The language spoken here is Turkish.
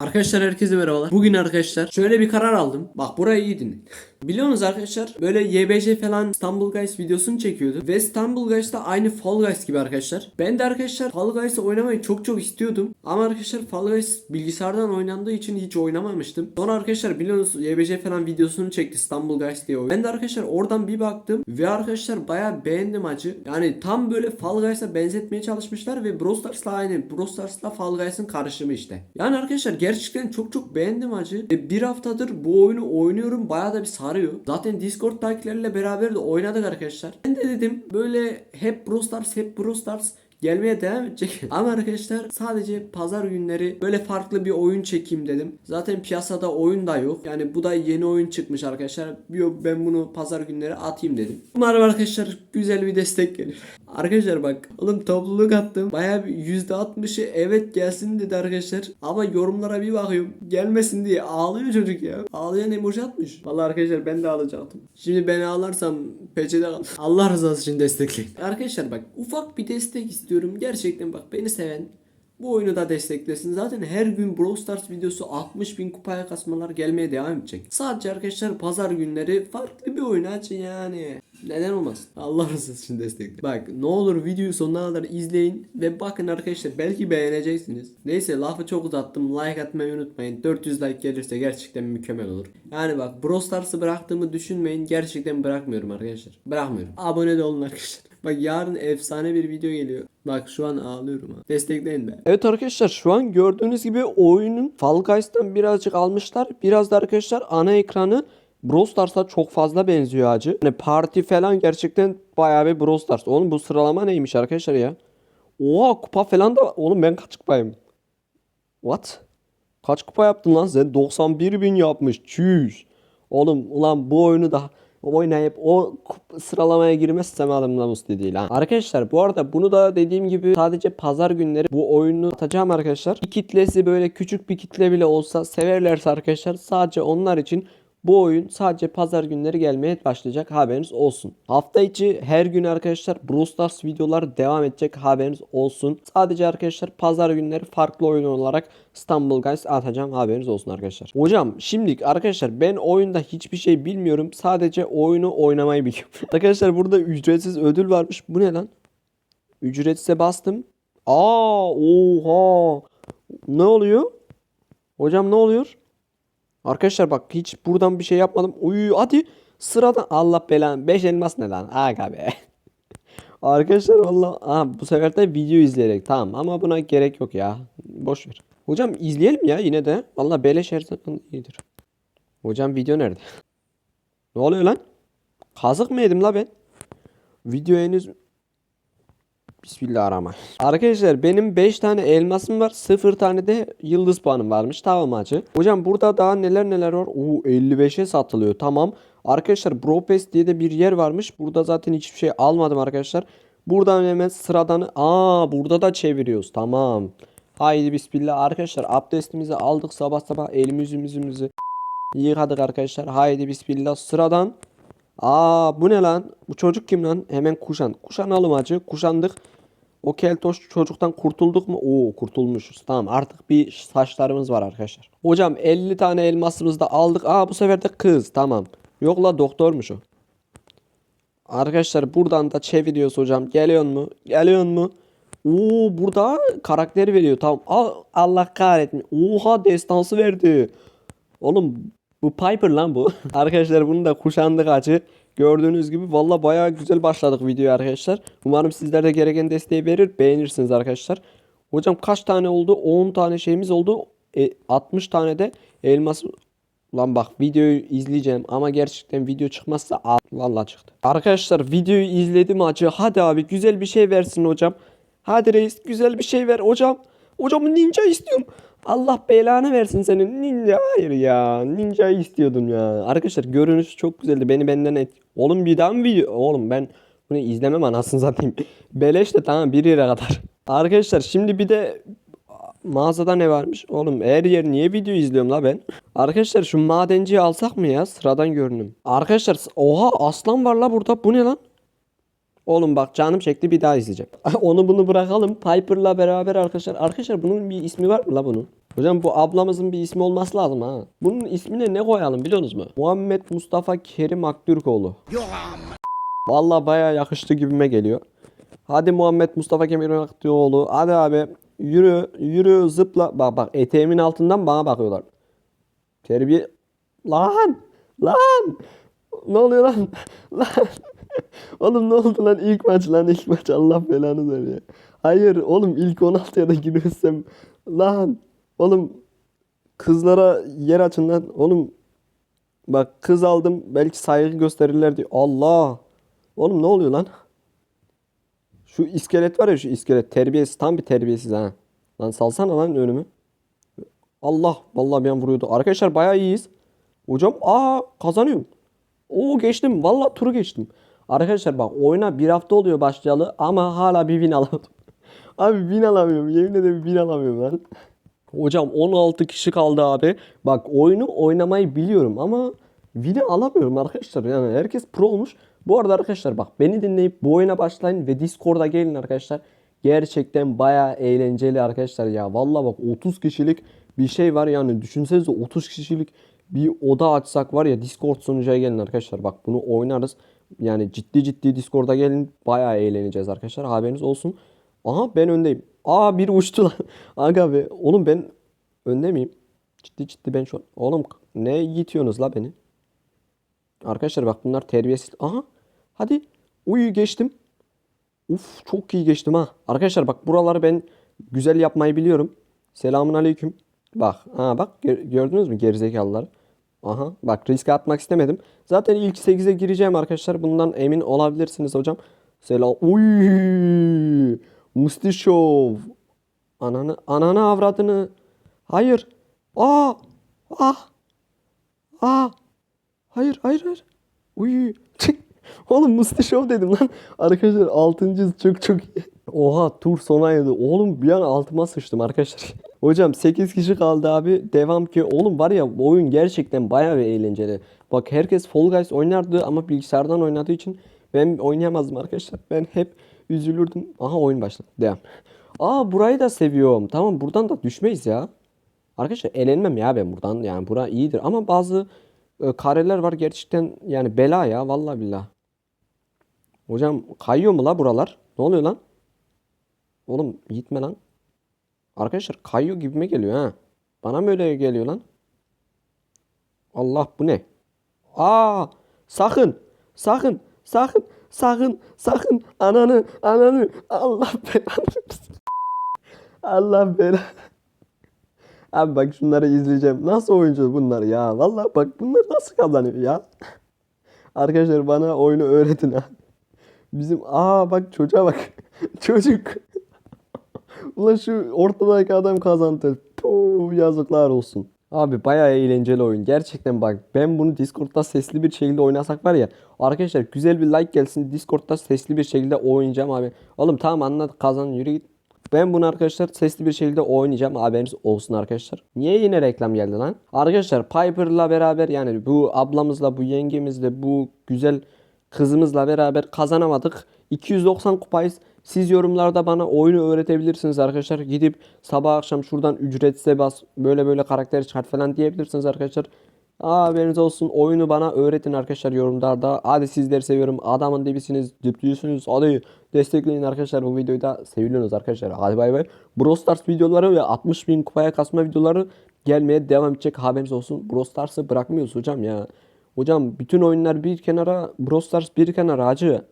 Arkadaşlar herkese merhabalar. Bugün arkadaşlar şöyle bir karar aldım. Bak burayı iyi dinleyin. Biliyorsunuz arkadaşlar böyle YBC falan İstanbul Guys videosunu çekiyordu. Ve İstanbul Guys da aynı Fall Guys gibi arkadaşlar. Ben de arkadaşlar Fall Guys'ı oynamayı çok çok istiyordum. Ama arkadaşlar Fall Guys bilgisayardan oynandığı için hiç oynamamıştım. Sonra arkadaşlar biliyorsunuz YBC falan videosunu çekti İstanbul Guys diye oyun. Ben de arkadaşlar oradan bir baktım. Ve arkadaşlar bayağı beğendim acı. Yani tam böyle Fall Guys'a benzetmeye çalışmışlar ve Brawl Stars'la aynı. Brawl Stars'la Fall Guys'ın karışımı işte. Yani arkadaşlar gerçekten çok çok beğendim acı. Ve bir haftadır bu oyunu oynuyorum. Bayağı da bir sarıyor. Zaten Discord'dakilerle beraber de oynadık arkadaşlar. Ben de dedim böyle hep Brawl Stars hep Brawl Stars gelmeye devam edecek. Ama arkadaşlar sadece pazar günleri böyle farklı bir oyun çekeyim dedim. Zaten piyasada oyun da yok. Yani bu da yeni oyun çıkmış arkadaşlar. Yok ben bunu pazar günleri atayım dedim. Umarım arkadaşlar güzel bir destek gelir. Arkadaşlar bak oğlum topluluk attım. Baya bir %60'ı evet gelsin dedi arkadaşlar. Ama yorumlara bir bakıyorum. Gelmesin diye ağlıyor çocuk ya. Ağlayan emoji atmış. Vallahi arkadaşlar ben de ağlayacaktım. Şimdi ben ağlarsam peçete kal. Allah rızası için destekleyin. Arkadaşlar bak ufak bir destek istiyorum. Gerçekten bak beni seven bu oyunu da desteklesin. Zaten her gün Brawl Stars videosu 60 bin kupaya kasmalar gelmeye devam edecek. Sadece arkadaşlar pazar günleri farklı bir oyun açın yani. Neden olmaz? Allah rızası için destekle. Bak ne olur videoyu sonuna kadar izleyin ve bakın arkadaşlar belki beğeneceksiniz. Neyse lafı çok uzattım. Like atmayı unutmayın. 400 like gelirse gerçekten mükemmel olur. Yani bak Brawl Stars'ı bıraktığımı düşünmeyin. Gerçekten bırakmıyorum arkadaşlar. Bırakmıyorum. Abone de olun arkadaşlar. Bak yarın efsane bir video geliyor. Bak şu an ağlıyorum ha. Destekleyin be. Evet arkadaşlar şu an gördüğünüz gibi oyunun Fall Guys'tan birazcık almışlar. Biraz da arkadaşlar ana ekranı Brawl Stars'a çok fazla benziyor acı. Hani parti falan gerçekten bayağı bir Brawl Stars. Oğlum bu sıralama neymiş arkadaşlar ya? Oha kupa falan da oğlum ben kaç kupayım? What? Kaç kupa yaptın lan sen? 91 bin yapmış. Çüş. Oğlum ulan bu oyunu da oynayıp o sıralamaya girmezsem alımdan uslu değil ha. Arkadaşlar bu arada bunu da dediğim gibi sadece pazar günleri bu oyunu atacağım arkadaşlar. Bir kitlesi böyle küçük bir kitle bile olsa severlerse arkadaşlar sadece onlar için bu oyun sadece pazar günleri gelmeye başlayacak haberiniz olsun. Hafta içi her gün arkadaşlar Brawl Stars videolar devam edecek haberiniz olsun. Sadece arkadaşlar pazar günleri farklı oyun olarak İstanbul Guys atacağım haberiniz olsun arkadaşlar. Hocam şimdilik arkadaşlar ben oyunda hiçbir şey bilmiyorum. Sadece oyunu oynamayı biliyorum. arkadaşlar burada ücretsiz ödül varmış. Bu ne lan? Ücretsize bastım. Aa oha. Ne oluyor? Hocam ne oluyor? Arkadaşlar bak hiç buradan bir şey yapmadım. Uy hadi sıradan Allah belanı 5 elmas ne lan? Aga be. Arkadaşlar valla bu sefer de video izleyerek tamam ama buna gerek yok ya. Boş ver. Hocam izleyelim ya yine de. Valla beleş her zaman iyidir. Hocam video nerede? ne oluyor lan? Kazık mı yedim la ben? Video henüz Bismillahirrahmanirrahim. Arkadaşlar benim 5 tane elmasım var. 0 tane de yıldız puanım varmış. Tamam acı. Hocam burada daha neler neler var. Oo 55'e satılıyor. Tamam. Arkadaşlar Bropes diye de bir yer varmış. Burada zaten hiçbir şey almadım arkadaşlar. Buradan hemen sıradan. Aa burada da çeviriyoruz. Tamam. Haydi bismillah. Arkadaşlar abdestimizi aldık sabah sabah elimizi yüzümüzü yıkadık arkadaşlar. Haydi bismillah. Sıradan. Aa bu ne lan? Bu çocuk kim lan? Hemen kuşan. Kuşanalım acı. Kuşandık. O keltoş çocuktan kurtulduk mu? Oo kurtulmuşuz. Tamam artık bir saçlarımız var arkadaşlar. Hocam 50 tane elmasımızı da aldık. Aa bu sefer de kız. Tamam. Yok la doktormuş o. Arkadaşlar buradan da çeviriyoruz hocam. Geliyor mu? Geliyor mu? Oo burada karakteri veriyor. Tamam. Allah kahretsin. Oha destansı verdi. Oğlum bu Piper lan bu. arkadaşlar bunu da kuşandık acı. Gördüğünüz gibi valla bayağı güzel başladık videoya arkadaşlar. Umarım sizler de gereken desteği verir. Beğenirsiniz arkadaşlar. Hocam kaç tane oldu? 10 tane şeyimiz oldu. E, 60 tane de elmas Lan bak videoyu izleyeceğim ama gerçekten video çıkmazsa al. Vallahi çıktı. Arkadaşlar videoyu izledim acı. Hadi abi güzel bir şey versin hocam. Hadi reis güzel bir şey ver hocam. Hocam ninja istiyorum. Allah belanı versin senin ninja. Hayır ya ninja'yı istiyordum ya. Arkadaşlar görünüş çok güzeldi. Beni benden et. Oğlum bir daha mı video? Oğlum ben bunu izlemem anasını satayım. Beleş de tamam bir yere kadar. Arkadaşlar şimdi bir de mağazada ne varmış? Oğlum her yer niye video izliyorum la ben? Arkadaşlar şu madenciyi alsak mı ya? Sıradan görünüm. Arkadaşlar oha aslan var la burada. Bu ne lan? Oğlum bak canım çekti bir daha izleyeceğim. Onu bunu bırakalım. Piper'la beraber arkadaşlar. Arkadaşlar bunun bir ismi var mı la bunun? Hocam bu ablamızın bir ismi olması lazım ha. Bunun ismine ne koyalım biliyorsunuz mu? Muhammed Mustafa Kerim Aktürkoğlu. Vallahi bayağı yakıştı gibime geliyor. Hadi Muhammed Mustafa Kerim Aktürkoğlu. Hadi abi yürü yürü zıpla. Bak bak eteğimin altından bana bakıyorlar. Terbiye... Lan! Lan! Ne oluyor lan? Lan! oğlum ne oldu lan ilk maç lan ilk maç Allah belanı ver ya. Hayır oğlum ilk 16'ya da giriyorsam lan oğlum kızlara yer açın lan oğlum bak kız aldım belki saygı gösterirler diye. Allah! Oğlum ne oluyor lan? Şu iskelet var ya şu iskelet terbiyesiz tam bir terbiyesiz ha. Lan salsana lan önümü. Allah vallahi an vuruyordu. Arkadaşlar bayağı iyiyiz. Hocam aa kazanıyorum. Oo geçtim. Vallahi turu geçtim. Arkadaşlar bak oyuna bir hafta oluyor başlayalı ama hala bir win alamadım. abi win alamıyorum. Yemin ederim win alamıyorum lan. Hocam 16 kişi kaldı abi. Bak oyunu oynamayı biliyorum ama win'i alamıyorum arkadaşlar. Yani herkes pro olmuş. Bu arada arkadaşlar bak beni dinleyip bu oyuna başlayın ve Discord'a gelin arkadaşlar. Gerçekten bayağı eğlenceli arkadaşlar ya. Vallahi bak 30 kişilik bir şey var yani düşünsenize 30 kişilik bir oda açsak var ya Discord sunucuya gelin arkadaşlar. Bak bunu oynarız. Yani ciddi ciddi Discord'a gelin. Bayağı eğleneceğiz arkadaşlar. Haberiniz olsun. Aha ben öndeyim. Aa bir uçtu lan. Aga be. Oğlum ben önde miyim? Ciddi ciddi ben şu an. Oğlum ne yitiyorsunuz la beni? Arkadaşlar bak bunlar terbiyesiz. Aha. Hadi. Uyu geçtim. Uf çok iyi geçtim ha. Arkadaşlar bak buraları ben güzel yapmayı biliyorum. Selamun aleyküm. Bak ha bak gör- gördünüz mü gerizekalılar. Aha bak riske atmak istemedim. Zaten ilk 8'e gireceğim arkadaşlar. Bundan emin olabilirsiniz hocam. Selam. Uy! Mustişov. Ananı ananı avradını. Hayır. Aa! Ah! Aa! Hayır hayır hayır. Uy. Oğlum Mustişov dedim lan. Arkadaşlar 6. çok çok iyi. Oha tur sona erdi. Oğlum bir an altıma sıçtım arkadaşlar. Hocam 8 kişi kaldı abi. Devam ki. Oğlum var ya oyun gerçekten bayağı bir eğlenceli. Bak herkes Fall Guys oynardı ama bilgisayardan oynadığı için ben oynayamazdım arkadaşlar. Ben hep üzülürdüm. Aha oyun başladı. Devam. Aa burayı da seviyorum. Tamam buradan da düşmeyiz ya. Arkadaşlar elenmem ya ben buradan. Yani bura iyidir ama bazı e, kareler var gerçekten yani bela ya vallahi billah. Hocam kayıyor mu la buralar? Ne oluyor lan? Oğlum gitme lan. Arkadaşlar kayıyor gibime geliyor ha. Bana mı öyle geliyor lan? Allah bu ne? Aa sakın sakın sakın sakın sakın ananı ananı Allah belanı. Allah belanı. Abi bak şunları izleyeceğim. Nasıl oyuncu bunlar ya? Vallahi bak bunlar nasıl kazanıyor ya? Arkadaşlar bana oyunu öğretin ha. Bizim aa bak çocuğa bak. Çocuk. Ulan şu ortadaki adam kazandı. Puh, yazıklar olsun. Abi bayağı eğlenceli oyun. Gerçekten bak ben bunu Discord'da sesli bir şekilde oynasak var ya. Arkadaşlar güzel bir like gelsin. Discord'da sesli bir şekilde oynayacağım abi. Oğlum tamam anlat kazan yürü git. Ben bunu arkadaşlar sesli bir şekilde oynayacağım. Haberiniz olsun arkadaşlar. Niye yine reklam geldi lan? Arkadaşlar Piper'la beraber yani bu ablamızla bu yengemizle bu güzel kızımızla beraber kazanamadık. 290 kupayız. Siz yorumlarda bana oyunu öğretebilirsiniz arkadaşlar. Gidip sabah akşam şuradan ücretsiz bas böyle böyle karakter çıkart falan diyebilirsiniz arkadaşlar. Aa, haberiniz olsun. Oyunu bana öğretin arkadaşlar yorumlarda. Hadi sizleri seviyorum. Adamın dibisiniz. Dipçüsünüz. Hadi destekleyin arkadaşlar bu videoyu da seviliyorsunuz arkadaşlar. Hadi bay bay. Brawl videoları ve 60 bin kupaya kasma videoları gelmeye devam edecek. Haberiniz olsun. Brawl bırakmıyoruz hocam ya. Hocam bütün oyunlar bir kenara, Brawl bir kenara acı.